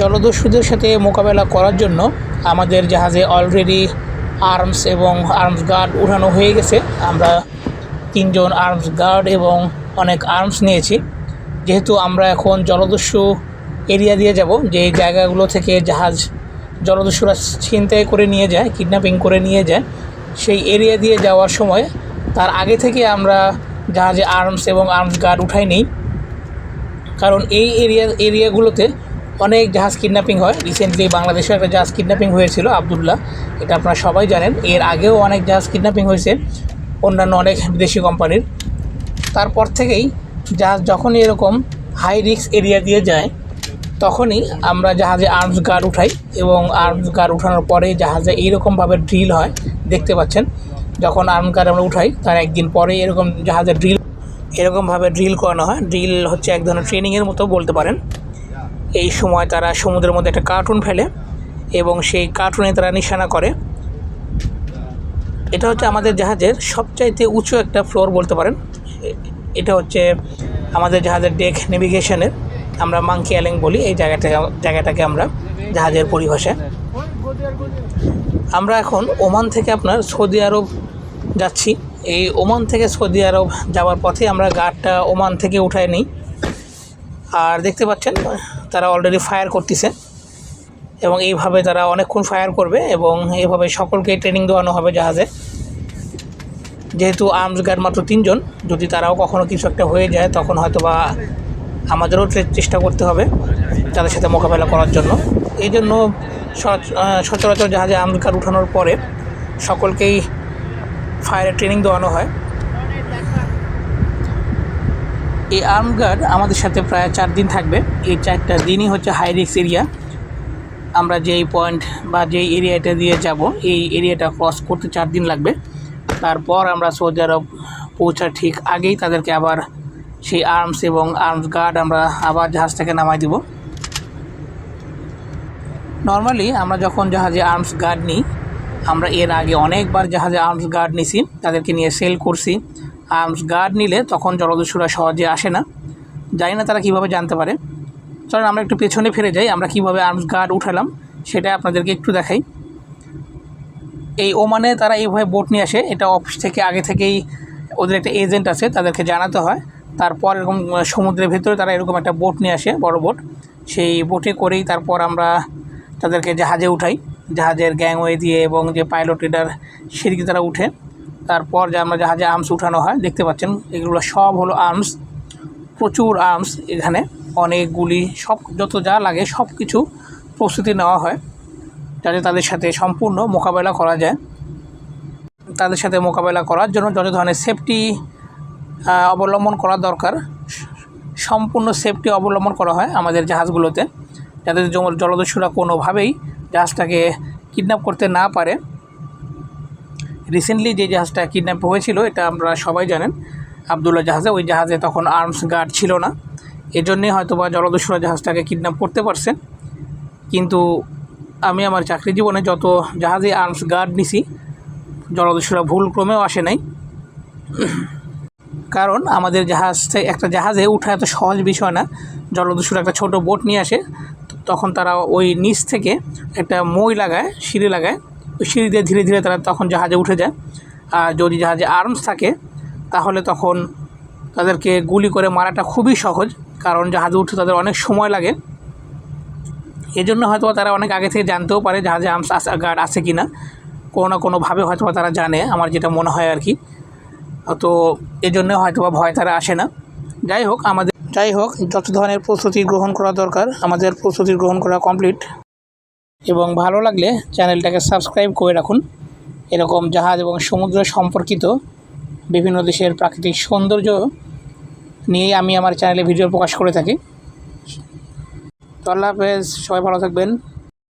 জলদস্যুদের সাথে মোকাবেলা করার জন্য আমাদের জাহাজে অলরেডি আর্মস এবং আর্মস গার্ড উঠানো হয়ে গেছে। আমরা তিনজন আর্মস গার্ড এবং অনেক আর্মস নিয়েছি। যেহেতু আমরা এখন জলদস্যু এরিয়া দিয়ে যাব, যে জায়গাগুলো থেকে জাহাজ জলদস্যুরা ছিনতাই করে নিয়ে যায় কিডন্যাপিং করে নিয়ে যায়, সেই এরিয়া দিয়ে যাওয়ার সময় তার আগে থেকে আমরা জাহাজে আর্মস এবং আর্মস গার্ড উঠাই নিই। কারণ এই এরিয়া এরিয়াগুলোতে অনেক জাহাজ কিডন্যাপিং হয়। রিসেন্টলি বাংলাদেশেও একটা জাহাজ কিডন্যাপিং হয়েছিল, আবদুল্লাহ। এটা আপনারা সবাই জানেন। এর আগেও অনেক জাহাজ কিডন্যাপিং হয়েছে, অন্যান্য অনেক বিদেশি কোম্পানির। তারপর থেকেই জাহাজ যখনই এরকম হাই রিস্ক এরিয়া দিয়ে যায়, তখনই আমরা জাহাজে আর্মস গার্ড উঠাই এবং আর্মস গার্ড উঠানোর পরে জাহাজে এইরকমভাবে ড্রিল হয়, দেখতে পাচ্ছেন। যখন আর্মস গার্ড আমরা উঠাই, তার একদিন পরে এরকম জাহাজে ড্রিল এরকমভাবে ড্রিল করানো হয়। ড্রিল হচ্ছে এক ধরনের ট্রেনিংয়ের মতো বলতে পারেন। এই সময় তারা সমুদ্রের মধ্যে একটা কার্টুন ফেলে এবং সেই কার্টুনে তারা নিশানা করে। এটা হচ্ছে আমাদের জাহাজের সবচাইতে উঁচু একটা ফ্লোর বলতে পারেন। এটা হচ্ছে আমাদের জাহাজের ডেক নেভিগেশনের আমরা মাংকি অ্যালেং বলি, এই জায়গাটাকে জায়গাটাকে আমরা জাহাজের পরিভাষায়। আমরা এখন ওমান থেকে আপনার সৌদি আরব যাচ্ছি। এই ওমান থেকে সৌদি আরব যাওয়ার পথে আমরা গার্ডটা ওমান থেকে উঠায় নিই। আর দেখতে পাচ্ছেন, তারা অলরেডি ফায়ার করতেছে এবং এইভাবে তারা অনেকক্ষণ ফায়ার করবে এবং এইভাবে সকলকে ট্রেনিং দেওয়ানো হবে জাহাজে। যেহেতু আর্মস গার্ড মাত্র তিনজন, যদি তারাও কখনো কিছু একটা হয়ে যায়, তখন হয়তো বা আমাদেরও চেষ্টা করতে হবে তাদের সাথে মোকাবেলা করার জন্য। এই জন্য সচ- সচরাচর জাহাজে আর্মস গার্ড উঠানোর পরে সকলকেই ফায়ারের ট্রেনিং দেওয়ানো হয়। এই আর্ম গার্ড আমাদের সাথে প্রায় চার দিন থাকবে। এই চারটা দিনই হচ্ছে হাই রিক্স এরিয়া আমরা যেই পয়েন্ট বা যেই এরিয়াটা দিয়ে যাব, এই এরিয়াটা ক্রস করতে চার দিন লাগবে। তারপর আমরা সৌদি আরব পৌঁছার ঠিক আগেই তাদেরকে আবার সেই আর্মস এবং আর্মস গার্ড আমরা আবার জাহাজ থেকে নামাই দিব। নর্মালি আমরা যখন জাহাজে আর্মস গার্ড নিই, আমরা এর আগে অনেকবার জাহাজে আর্মস গার্ড নিছি, তাদেরকে নিয়ে সেল করছি। আর্মস গার্ড নিলে তখন জলদস্যুরা সহজে আসে না। জানি না তারা কীভাবে জানতে পারে। চলেন আমরা একটু পেছনে ফিরে যাই, আমরা কীভাবে আর্মস গার্ড উঠালাম সেটা আপনাদেরকে একটু দেখাই। এই ওমানে তারা এইভাবে বোট নিয়ে আসে, এটা অফিস থেকে আগে থেকেই ওদের একটা এজেন্ট আছে, তাদেরকে জানাতে হয়। তারপর এরকম সমুদ্রের ভেতরে তারা এরকম একটা বোট নিয়ে আসে, বড় বোট। সেই বোটে করেই তারপর আমরা তাদেরকে জাহাজে উঠাই। জাহাজের গ্যাংওয়ে দিয়ে এবং যে পাইলট রিডার সেদিকে তারা উঠে। তারপর যে আমরা জাহাজে আর্মস উঠানো হয়, দেখতে পাচ্ছেন, এগুলো সব হলো আর্মস প্রচুর আর্মস এখানে, অনেকগুলি, সব, যত যা লাগে সব কিছু প্রস্তুতি নেওয়া হয়, যাতে তাদের সাথে সম্পূর্ণ মোকাবেলা করা যায়। তাদের সাথে মোকাবেলা করার জন্য যত ধরনের সেফটি অবলম্বন করা দরকার, সম্পূর্ণ সেফটি অবলম্বন করা হয় আমাদের জাহাজগুলোতে, যাতে জলদস্যুরা কোনোভাবেই জাহাজটাকে কিডন্যাপ করতে না পারে। রিসেন্টলি যে জাহাজটা কিডন্যাপ হয়েছিল, এটা আমরা সবাই জানেন। আবদুল্লাহ জাহাজে, ওই জাহাজে তখন আর্মস গার্ড ছিল না। এজন্যই হয়তো বা জলদস্যুরা জাহাজটাকে কিডন্যাপ করতে পারছেন। কিন্তু আমি আমার চাকরি জীবনে যত জাহাজে আর্মস গার্ড নিছি, জলদস্যুরা ভুল ক্রমেও আসে নাই। কারণ আমাদের জাহাজ, একটা জাহাজে উঠা এত সহজ বিষয় না। জলদস্যুরা একটা ছোট বোট নিয়ে আসে। তখন তারা ওই নিচ থেকে একটা মই লাগায়, সিঁড়ি লাগায় সিঁড়ি দিয়ে ধীরে ধীরে তারা তখন জাহাজে উঠে যায়। আর যদি জাহাজে আর্মস থাকে, তাহলে তখন তাদেরকে গুলি করে মারাটা খুবই সহজ, কারণ জাহাজে উঠতে তাদের অনেক সময় লাগে। এজন্য জন্য হয়তো তারা অনেক আগে থেকে জানতেও পারে জাহাজে আর্মস গার্ড আছে কি না কোনো না কোনোভাবে হয়তো তারা জানে, আমার যেটা মনে হয় আর কি। তো এই জন্য হয়তো ভয় তারা আসে না। যাই হোক, আমাদের যাই হোক, যত ধরনের প্রস্তুতি গ্রহণ করা দরকার, আমাদের প্রস্তুতি গ্রহণ করা কমপ্লিট এবং ভালো লাগলে চ্যানেলটাকে সাবস্ক্রাইব করে রাখুন। এরকম জাহাজ এবং সমুদ্র সম্পর্কিত বিভিন্ন দেশের প্রাকৃতিক সৌন্দর্য নিয়েই আমি আমার চ্যানেলে ভিডিও প্রকাশ করে থাকি। তো আল্লাহ হাফেজ, সবাই ভালো থাকবেন।